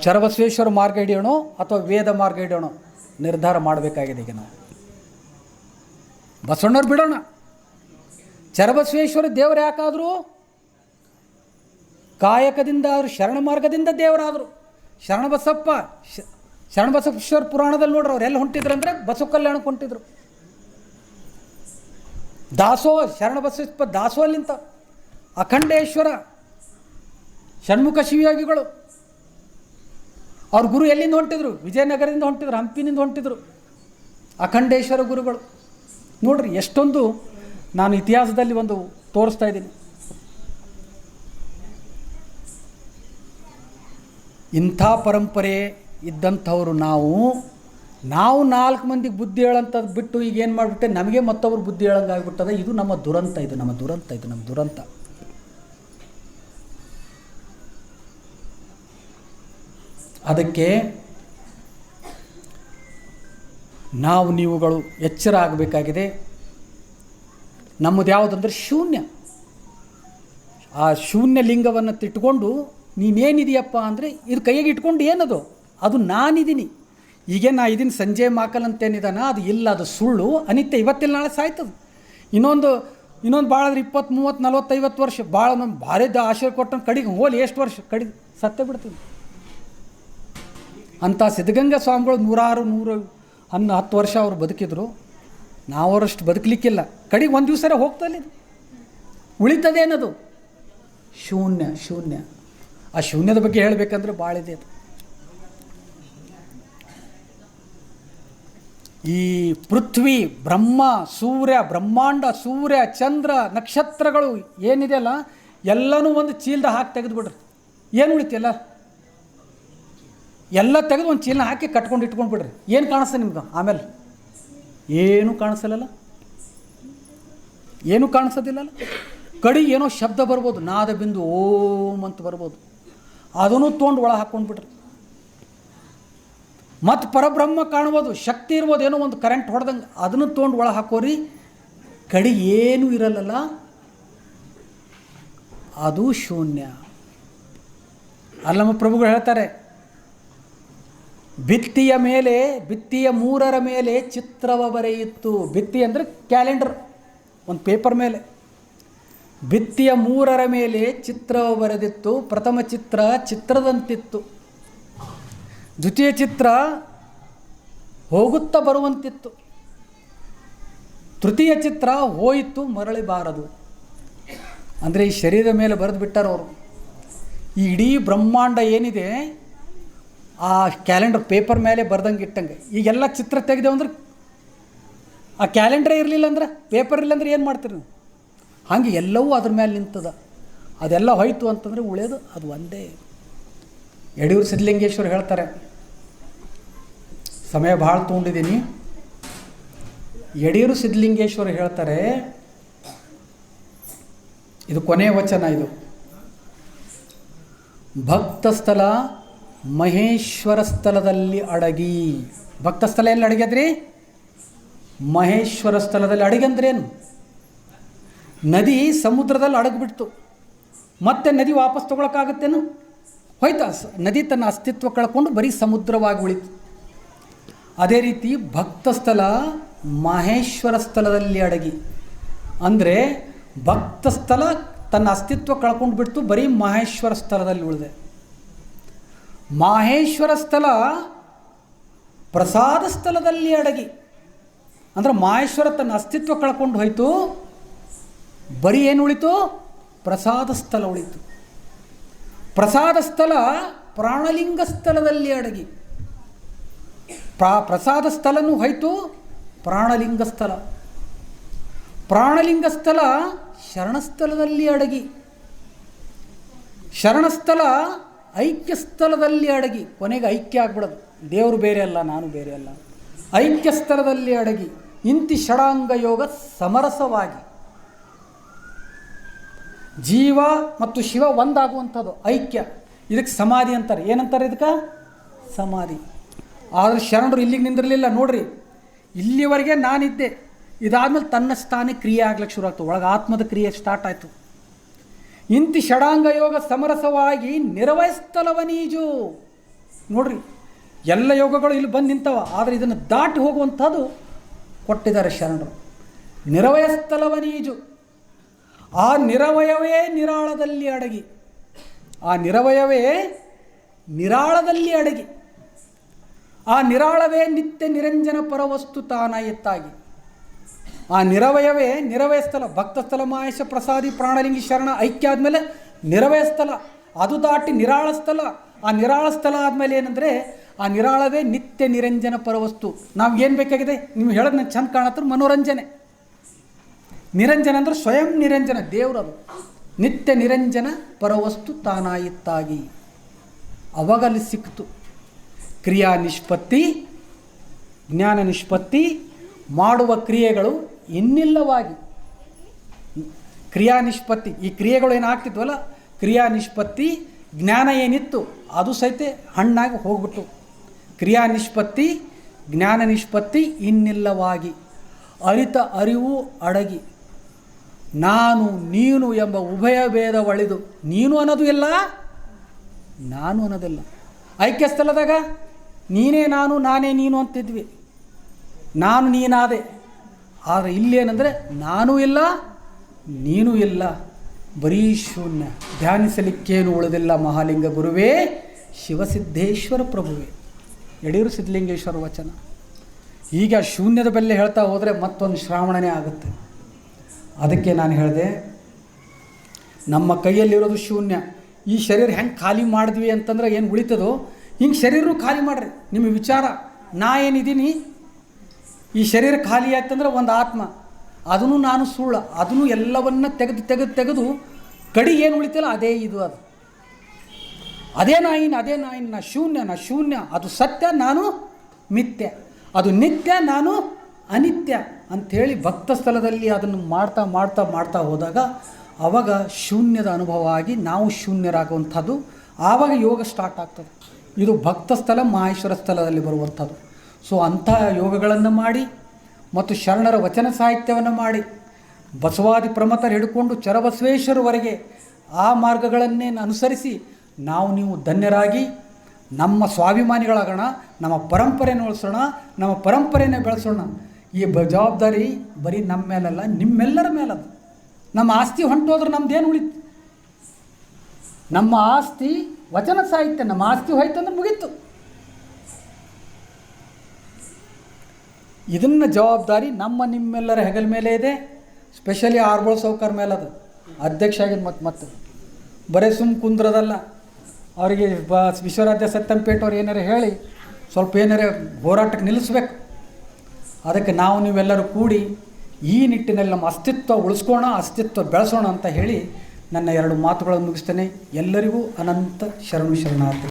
ಚರಬಸವೇಶ್ವರ ಮಾರ್ಗ ಹಿಡಿಯೋಣ ಅಥವಾ ವೇದ ಮಾರ್ಗ ಹಿಡಿಯೋಣ ನಿರ್ಧಾರ ಮಾಡಬೇಕಾಗಿದೆ ಈಗ ನಾವು. ಬಸವಣ್ಣವ್ರು ಬಿಡೋಣ. ಚರಬಸವೇಶ್ವರ ದೇವರು ಯಾಕಾದರೂ? ಕಾಯಕದಿಂದ ಆದರೂ, ಶರಣ ಮಾರ್ಗದಿಂದ ದೇವರಾದರು. ಶರಣಬಸಪ್ಪ ಶರಣಬಸವೇಶ್ವರ ಪುರಾಣದಲ್ಲಿ ನೋಡ್ರಿ ಅವ್ರು ಎಲ್ಲಿ ಹೊಂಟಿದ್ರು ಅಂದರೆ ಬಸವ ಕಲ್ಯಾಣಕ್ಕೆ ಹೊಂಟಿದ್ರು ದಾಸೋಹ ದಾಸೋ ಅಲ್ಲಿಂತ ಅಖಂಡೇಶ್ವರ ಷಣ್ಮುಖ ಶಿವಯೋಗಿಗಳು. ಅವ್ರ ಗುರು ಎಲ್ಲಿಂದ ಹೊಂಟಿದ್ರು? ವಿಜಯನಗರದಿಂದ ಹೊಂಟಿದ್ರು, ಹಂಪಿನಿಂದ ಹೊಂಟಿದ್ರು. ಅಖಂಡೇಶ್ವರ ಗುರುಗಳು. ನೋಡ್ರಿ, ಎಷ್ಟೊಂದು ನಾನು ಇತಿಹಾಸದಲ್ಲಿ ಒಂದು ತೋರಿಸ್ತಾ ಇದ್ದೀನಿ. ಇಂಥ ಪರಂಪರೆ ಇದ್ದಂಥವ್ರು ನಾವು ನಾವು ನಾಲ್ಕು ಮಂದಿಗೆ ಬುದ್ಧಿ ಹೇಳಂಥದ್ದು ಬಿಟ್ಟು ಈಗ ಏನು ಮಾಡಿಬಿಟ್ಟೆ, ನಮಗೆ ಮತ್ತೊಬ್ರು ಬುದ್ಧಿ ಹೇಳಂಗೆ ಆಗ್ಬಿಟ್ಟದ ಇದು ನಮ್ಮ ದುರಂತ, ಇದು ನಮ್ಮ ದುರಂತ, ಇದು ನಮ್ಮ ದುರಂತ. ಅದಕ್ಕೆ ನಾವು ನೀವುಗಳು ಎಚ್ಚರ ಆಗಬೇಕಾಗಿದೆ ನಮ್ಮದು ಯಾವುದಂದ್ರೆ ಶೂನ್ಯ. ಆ ಶೂನ್ಯ ಲಿಂಗವನ್ನು ತಿಟ್ಕೊಂಡು ನೀನೇನಿದೆಯಪ್ಪ ಅಂದರೆ ಇದು ಕೈಯಾಗೆ ಇಟ್ಕೊಂಡು ಏನದು? ಅದು ನಾನಿದ್ದೀನಿ ಈಗ ನಾ ಇದೀನಿ, ಸಂಜೆ ಮಾಕಲ್ ಅಂತೇನಿದಾನ ಅದು ಇಲ್ಲ, ಅದು ಸುಳ್ಳು, ಅನಿತ್ಯ ಇವತ್ತಿಲ್ಲ, ನಾಳೆ ಸಾಯ್ತದೆ. ಇನ್ನೊಂದು ಇನ್ನೊಂದು ಭಾಳ ಅಂದ್ರೆ ಇಪ್ಪತ್ತು ಮೂವತ್ತು ನಲ್ವತ್ತೈವತ್ತು ವರ್ಷ, ಭಾಳ ನಮ್ಮ ಭಾರಿ ಆಶೀರ್ವ ಆಶೀರ್ವಾದ ಕೊಟ್ಟಂಗೆ ಕಡಿಗೆ ಹೋಲಿ ಎಷ್ಟು ವರ್ಷ ಕಡಿ ಸತ್ತೇ ಬಿಡ್ತೀವಿ ಅಂಥ ಸಿದ್ಧಗಂಗಾ ಸ್ವಾಮಿಗಳು ನೂರಾರು ನೂರು ಹನ್ನು ಹತ್ತು ವರ್ಷ ಅವರು ಬದುಕಿದ್ರು. ನಾವು ಅವರಷ್ಟು ಬದುಕಲಿಕ್ಕಿಲ್ಲ. ಕಡೆಗೆ ಒಂದು ದಿವಸ ಉಳಿತದೆ ಉಳಿತದೇನದು? ಶೂನ್ಯ ಶೂನ್ಯ. ಆ ಶೂನ್ಯದ ಬಗ್ಗೆ ಹೇಳಬೇಕಂದ್ರೆ ಭಾಳ ಇದೆ ಅದು. ಈ ಪೃಥ್ವಿ, ಬ್ರಹ್ಮ, ಸೂರ್ಯ, ಬ್ರಹ್ಮಾಂಡ, ಸೂರ್ಯ, ಚಂದ್ರ, ನಕ್ಷತ್ರಗಳು ಏನಿದೆಯಲ್ಲ ಎಲ್ಲನೂ ಒಂದು ಚೀಲದ ಹಾಕಿ ತೆಗೆದುಬಿಡ್ರಿ. ಏನು ಉಳಿತಿಲ್ಲ? ಎಲ್ಲ ತೆಗೆದು ಒಂದು ಚೀಲ ಹಾಕಿ ಕಟ್ಕೊಂಡು ಇಟ್ಕೊಂಡು ಬಿಡ್ರಿ. ಏನು ಕಾಣಿಸ್ತದೆ ನಿಮ್ಗೆ ಆಮೇಲೆ ಏನೂ ಕಾಣಿಸಲ್ಲ ಏನೂ ಕಾಣಿಸೋದಿಲ್ಲಲ್ಲ ಕಡಿ ಏನೋ ಶಬ್ದ ಬರ್ಬೋದು, ನಾದ ಬಿಂದು ಓಂ ಅಂತ ಬರ್ಬೋದು. ಅದನ್ನು ತೊಗೊಂಡು ಒಳ ಹಾಕ್ಕೊಂಡು ಬಿಟ್ರಿ ಮತ್ತು ಪರಬ್ರಹ್ಮ ಕಾಣ್ಬೋದು, ಶಕ್ತಿ ಇರ್ಬೋದು, ಏನೋ ಒಂದು ಕರೆಂಟ್ ಹೊಡೆದಂಗೆ ಅದನ್ನು ತೊಗೊಂಡು ಒಳ ಹಾಕೋರಿ. ಕಡಿ ಏನೂ ಇರಲ್ಲಲ್ಲ. ಅದು ಶೂನ್ಯ. ಅಲ್ಲಮ್ಮ ಪ್ರಭುಗಳು ಹೇಳ್ತಾರೆ ಭಿತ್ತಿಯ ಮೇಲೆ ಭಿತ್ತಿಯ ಮೂರರ ಮೇಲೆ ಚಿತ್ರವ ಬರೆಯಿತ್ತು. ಭಿತ್ತಿ ಅಂದರೆ ಕ್ಯಾಲೆಂಡರ್, ಒಂದು ಪೇಪರ್ ಮೇಲೆ. ಭಿತ್ತಿಯ ಮೂರರ ಮೇಲೆ ಚಿತ್ರವ ಬರೆದಿತ್ತು. ಪ್ರಥಮ ಚಿತ್ರ ಚಿತ್ರದಂತಿತ್ತು. ದ್ವಿತೀಯ ಚಿತ್ರ ಹೋಗುತ್ತಾ ಬರುವಂತಿತ್ತು. ತೃತೀಯ ಚಿತ್ರ ಹೋಯಿತು, ಮರಳಿ ಬಾರದು. ಅಂದರೆ ಈ ಶರೀರದ ಮೇಲೆ ಬರೆದು ಬಿಟ್ಟಾರವರು ಈ ಇಡೀ ಬ್ರಹ್ಮಾಂಡ ಏನಿದೆ ಆ ಕ್ಯಾಲೆಂಡರ್ ಪೇಪರ್ ಮೇಲೆ ಬರ್ದಂಗೆ ಇಟ್ಟಂಗೆ. ಈಗೆಲ್ಲ ಚಿತ್ರ ತೆಗೆದೇವು ಅಂದ್ರೆ ಆ ಕ್ಯಾಲೆಂಡ್ರೇ ಇರಲಿಲ್ಲ ಅಂದ್ರೆ ಪೇಪರ್ ಇಲ್ಲ ಅಂದ್ರೆ ಏನು ಮಾಡ್ತೀರಿ ನೀವು? ಹಾಗೆ ಎಲ್ಲವೂ ಅದ್ರ ಮೇಲೆ ನಿಂತದ. ಅದೆಲ್ಲ ಹೋಯ್ತು ಅಂತಂದರೆ ಉಳಿಯೋದು ಅದು ಒಂದೇ. ಯಡಿಯೂರು ಸಿದ್ಧಲಿಂಗೇಶ್ವರ ಹೇಳ್ತಾರೆ, ಸಮಯ ಭಾಳ ತೊಗೊಂಡಿದ್ದೀನಿ. ಯಡಿಯೂರು ಸಿದ್ಧಲಿಂಗೇಶ್ವರ ಹೇಳ್ತಾರೆ, ಇದು ಕೊನೆಯ ವಚನ ಇದು, ಭಕ್ತ ಸ್ಥಳ ಮಹೇಶ್ವರ ಸ್ಥಳದಲ್ಲಿ ಅಡಗಿ. ಭಕ್ತ ಸ್ಥಳ ಎಲ್ಲಿ ಅಡಗ್ಯದ್ರಿ ಮಹೇಶ್ವರ ಸ್ಥಳದಲ್ಲಿ ಅಡಗಂದ್ರೇನು ನದಿ ಸಮುದ್ರದಲ್ಲಿ ಅಡಗಿಬಿಡ್ತು. ಮತ್ತೆ ನದಿ ವಾಪಸ್ ತೊಗೊಳಕ್ಕಾಗತ್ತೇನು? ಹೋಯ್ತಾ ನದಿ ತನ್ನ ಅಸ್ತಿತ್ವ ಕಳ್ಕೊಂಡು ಬರೀ ಸಮುದ್ರವಾಗಿ ಉಳಿತು. ಅದೇ ರೀತಿ ಭಕ್ತ ಸ್ಥಳ ಮಹೇಶ್ವರ ಸ್ಥಳದಲ್ಲಿ ಅಡಗಿ. ಅಂದರೆ ಭಕ್ತ ಸ್ಥಳ ತನ್ನ ಅಸ್ತಿತ್ವ ಕಳ್ಕೊಂಡು ಬಿಡ್ತು, ಬರೀ ಮಹೇಶ್ವರ ಸ್ಥಳದಲ್ಲಿ ಉಳಿದೆ. ಮಾಹೇಶ್ವರ ಸ್ಥಳ ಪ್ರಸಾದ ಸ್ಥಳದಲ್ಲಿ ಅಡಗಿ. ಅಂದ್ರೆ ಮಾಹೇಶ್ವರ ತನ್ನ ಅಸ್ತಿತ್ವ ಕಳ್ಕೊಂಡು ಹೋಯಿತು. ಬರೀ ಏನು ಉಳಿತು? ಪ್ರಸಾದ ಸ್ಥಳ ಉಳಿತು. ಪ್ರಸಾದ ಸ್ಥಳ ಪ್ರಾಣಲಿಂಗ ಸ್ಥಳದಲ್ಲಿ ಅಡಗಿ. ಪ್ರಾ, ಪ್ರಸಾದ ಸ್ಥಳನೂ ಹೋಯಿತು, ಪ್ರಾಣಲಿಂಗ ಸ್ಥಳ. ಪ್ರಾಣಲಿಂಗ ಸ್ಥಳ ಶರಣಸ್ಥಳದಲ್ಲಿ ಅಡಗಿ. ಶರಣಸ್ಥಳ ಐಕ್ಯ ಸ್ಥಳದಲ್ಲಿ ಅಡಗಿ, ಕೊನೆಗೆ ಐಕ್ಯ ಆಗ್ಬಿಡೋದು. ದೇವರು ಬೇರೆ ಅಲ್ಲ, ನಾನು ಬೇರೆ ಅಲ್ಲ. ಐಕ್ಯ ಸ್ಥಳದಲ್ಲಿ ಅಡಗಿ, ಇಂತಿ ಷಡಾಂಗ ಯೋಗ ಸಮರಸವಾಗಿ. ಜೀವ ಮತ್ತು ಶಿವ ಒಂದಾಗುವಂಥದ್ದು, ಐಕ್ಯ. ಇದಕ್ಕೆ ಸಮಾಧಿ ಅಂತಾರೆ. ಏನಂತಾರೆ ಇದಕ್ಕೆ? ಸಮಾಧಿ. ಆದರೆ ಶರಣರು ಇಲ್ಲಿಗೆ ನಿಂದಿರಲಿಲ್ಲ, ನೋಡ್ರಿ. ಇಲ್ಲಿವರೆಗೆ ನಾನಿದ್ದೆ. ಇದಾದ್ಮೇಲೆ ತನ್ನ ಸ್ಥಾನ ಕ್ರಿಯೆ ಆಗ್ಲಿಕ್ಕೆ ಶುರು ಆಗ್ತದೆ ಒಳಗೆ ಆತ್ಮದ ಕ್ರಿಯೆ ಸ್ಟಾರ್ಟ್ ಆಯಿತು. ಇಂತಿ ಷಡಾಂಗ ಯೋಗ ಸಮರಸವಾಗಿ ನಿರ್ವಹಿಸ್ತಲವನೀಜು. ನೋಡ್ರಿ, ಎಲ್ಲ ಯೋಗಗಳು ಇಲ್ಲಿ ಬಂದು ನಿಂತವ, ಆದರೆ ಇದನ್ನು ದಾಟಿ ಹೋಗುವಂಥದ್ದು ಕೊಟ್ಟಿದ್ದಾರೆ ಶರಣರು. ನಿರವಯ ಸ್ಥಳವ ನೀಜು ಆ ನಿರವಯವೇ ನಿರಾಳದಲ್ಲಿ ಅಡಗಿ. ಆ ನಿರವಯವೇ ನಿರಾಳದಲ್ಲಿ ಅಡಗಿ. ಆ ನಿರಾಳವೇ ನಿತ್ಯ ನಿರಂಜನ ಪರವಸ್ತು ತಾನ ಎತ್ತಾಗಿ ಆ ನಿರವಯವೇ ನಿರವಯ ಸ್ಥಳ ಭಕ್ತ ಸ್ಥಳ ಮಾಯಶ ಪ್ರಸಾದಿ ಪ್ರಾಣಲಿಂಗಿ ಶರಣ ಐಕ್ಯ ಆದಮೇಲೆ ನಿರವಯ ಸ್ಥಳ ಅದು ದಾಟಿ ನಿರಾಳ ಸ್ಥಳ ಆ ನಿರಾಳ ಸ್ಥಳ ಆದಮೇಲೆ ಏನಂದರೆ ಆ ನಿರಾಳವೇ ನಿತ್ಯ ನಿರಂಜನ ಪರವಸ್ತು. ನಾವು ಏನು ಬೇಕಾಗಿದೆ? ನೀವು ಹೇಳೋದು ನಾನು ಚಂದ ಕಾಣತ್ರ ಮನೋರಂಜನೆ. ನಿರಂಜನ ಅಂದ್ರೆ ಸ್ವಯಂ ನಿರಂಜನ, ದೇವರದು. ನಿತ್ಯ ನಿರಂಜನ ಪರವಸ್ತು ತಾನಾಯಿತ್ತಾಗಿ. ಅವಾಗಲ್ಲಿ ಸಿಕ್ತು. ಕ್ರಿಯಾ ನಿಷ್ಪತ್ತಿ, ಜ್ಞಾನ ನಿಷ್ಪತ್ತಿ, ಮಾಡುವ ಕ್ರಿಯೆಗಳು ಇನ್ನಿಲ್ಲವಾಗಿ ಕ್ರಿಯಾ ನಿಷ್ಪತ್ತಿ ಈ ಕ್ರಿಯೆಗಳು ಏನಾಗ್ತಿದ್ವಲ್ಲ? ಕ್ರಿಯಾ ನಿಷ್ಪತ್ತಿ ಜ್ಞಾನ ಏನಿತ್ತು, ಅದು ಸಹಿತ ಹಣ್ಣಾಗಿ ಹೋಗ್ಬಿಟ್ಟು ಕ್ರಿಯಾ ನಿಷ್ಪತ್ತಿ ಜ್ಞಾನ ನಿಷ್ಪತ್ತಿ ಇನ್ನಿಲ್ಲವಾಗಿ. ಅರಿತ ಅರಿವು ಅಡಗಿ. ನಾನು, ನೀನು ಎಂಬ ಉಭಯ ಭೇದ ಒಳಿದು. ನೀನು ಅನ್ನೋದು ಇಲ್ಲ, ನಾನು ಅನ್ನೋದಿಲ್ಲ. ಐಕ್ಯ ಸ್ಥಳದಾಗ ನೀನೇ ನಾನು, ನಾನೇ ನೀನು ಅಂತಿದ್ವಿ. ನಾನು ನೀನಾದೆ. ಆದರೆ ಇಲ್ಲೇನೆಂದರೆ ನಾನೂ ಇಲ್ಲ, ನೀನು ಇಲ್ಲ. ಬರೀ ಶೂನ್ಯ. ಧ್ಯಾನಿಸಲಿಕ್ಕೇನು ಉಳಿದಿಲ್ಲ ಮಹಾಲಿಂಗ ಗುರುವೇ, ಶಿವಸಿದ್ದೇಶ್ವರ ಪ್ರಭುವೇ. ಯಡಿಯೂರು ಸಿದ್ಧಲಿಂಗೇಶ್ವರ ವಚನ. ಈಗ ಶೂನ್ಯದ ಬೆಲೆ ಹೇಳ್ತಾ ಹೋದರೆ ಮತ್ತೊಂದು ಶ್ರಾವಣನೇ ಆಗುತ್ತೆ. ಅದಕ್ಕೆ ನಾನು ಹೇಳಿದೆ, ನಮ್ಮ ಕೈಯಲ್ಲಿರೋದು ಶೂನ್ಯ. ಈ ಶರೀರ ಹೆಂಗೆ ಖಾಲಿ ಮಾಡಿದ್ವಿ ಅಂತಂದ್ರೆ ಏನು ಉಳಿತದೋ, ಹಿಂಗೆ ಶರೀರ ಖಾಲಿ ಮಾಡ್ರಿ. ನಿಮ್ಮ ವಿಚಾರ. ನಾ ಏನಿದ್ದೀನಿ ಈ ಶರೀರ ಖಾಲಿ ಆಯ್ತಂದ್ರೆ ಒಂದು ಆತ್ಮ. ಅದನ್ನು ನಾನು ಸುಳ್ಳು, ಅದನ್ನು ಎಲ್ಲವನ್ನ ತೆಗೆದು ತೆಗೆದು ತೆಗೆದು ಕಡಿ ಏನು ಉಳಿತಲ್ಲ ಅದೇ ಇದು ಅದು. ಅದೇ ನಾಯಿನ ಅದೇ ನಾಯಿನ ಶೂನ್ಯ, ನಾ ಶೂನ್ಯ, ಅದು ಸತ್ಯ, ನಾನು ಮಿಥ್ಯ. ಅದು ನಿತ್ಯ, ನಾನು ಅನಿತ್ಯ ಅಂಥೇಳಿ ಭಕ್ತ ಸ್ಥಳದಲ್ಲಿ ಅದನ್ನು ಮಾಡ್ತಾ ಮಾಡ್ತಾ ಮಾಡ್ತಾ ಹೋದಾಗ ಆವಾಗ ಶೂನ್ಯದ ಅನುಭವ ಆಗಿ ನಾವು ಶೂನ್ಯರಾಗುವಂಥದ್ದು. ಆವಾಗ ಯೋಗ ಸ್ಟಾರ್ಟ್ ಆಗ್ತದೆ. ಇದು ಭಕ್ತ ಸ್ಥಳ, ಮಹೇಶ್ವರ ಸ್ಥಳದಲ್ಲಿ ಬರುವಂಥದ್ದು. ಸೊ ಅಂಥ ಯೋಗಗಳನ್ನು ಮಾಡಿ ಮತ್ತು ಶರಣರ ವಚನ ಸಾಹಿತ್ಯವನ್ನು ಮಾಡಿ ಬಸವಾದಿ ಪ್ರಮತರು ಹಿಡ್ಕೊಂಡು ಚರಬಸವೇಶ್ವರವರೆಗೆ ಆ ಮಾರ್ಗಗಳನ್ನೇ ಅನುಸರಿಸಿ ನಾವು ನೀವು ಧನ್ಯರಾಗಿ ನಮ್ಮ ಸ್ವಾಭಿಮಾನಿಗಳಾಗೋಣ, ನಮ್ಮ ಪರಂಪರೆಯನ್ನು ಉಳಿಸೋಣ, ನಮ್ಮ ಪರಂಪರೆಯನ್ನು ಬೆಳೆಸೋಣ. ಈ ಬ ಜವಾಬ್ದಾರಿ ಬರೀ ನಮ್ಮ ಮೇಲಲ್ಲ, ನಿಮ್ಮೆಲ್ಲರ ಮೇಲದು. ನಮ್ಮ ಆಸ್ತಿ ಹೊಂಟೋದ್ರೆ ನಮ್ದೇನು ಉಳಿತು? ನಮ್ಮ ಆಸ್ತಿ ವಚನ ಸಾಹಿತ್ಯ, ನಮ್ಮ ಆಸ್ತಿ ಹೋಯ್ತು ಅಂದ್ರೆ ಮುಗೀತು. ಇದನ್ನ ಜವಾಬ್ದಾರಿ ನಮ್ಮ ನಿಮ್ಮೆಲ್ಲರ ಹೆಗಲ ಮೇಲೆ ಇದೆ. ಸ್ಪೆಷಲಿ ಆರ್ಬೋಳ ಸೌಕರ್ ಮೇಲೆ ಅದು. ಅಧ್ಯಕ್ಷ ಆಗಿದ್ದು ಮತ್ತೆ ಮತ್ತೆ ಬರೀ ಸುಮ್ ಕುಂದ್ರದಲ್ಲ. ಅವರಿಗೆ ಬ ವಿಶ್ವರಾಧ್ಯ ಸತ್ತಂಪೇಟ್ ಅವ್ರು ಏನಾರು ಹೇಳಿ ಸ್ವಲ್ಪ ಏನಾರ ಹೋರಾಟಕ್ಕೆ ನಿಲ್ಲಿಸ್ಬೇಕು. ಅದಕ್ಕೆ ನಾವು ನೀವೆಲ್ಲರೂ ಕೂಡಿ ಈ ನಿಟ್ಟಿನಲ್ಲಿ ನಮ್ಮ ಅಸ್ತಿತ್ವ ಉಳಿಸ್ಕೋಣ, ಅಸ್ತಿತ್ವ ಬೆಳೆಸೋಣ ಅಂತ ಹೇಳಿ ನನ್ನ ಎರಡು ಮಾತುಗಳನ್ನು ಮುಗಿಸ್ತೇನೆ. ಎಲ್ಲರಿಗೂ ಅನಂತ ಶರಣು ಶರಣಾರ್ಥಿ.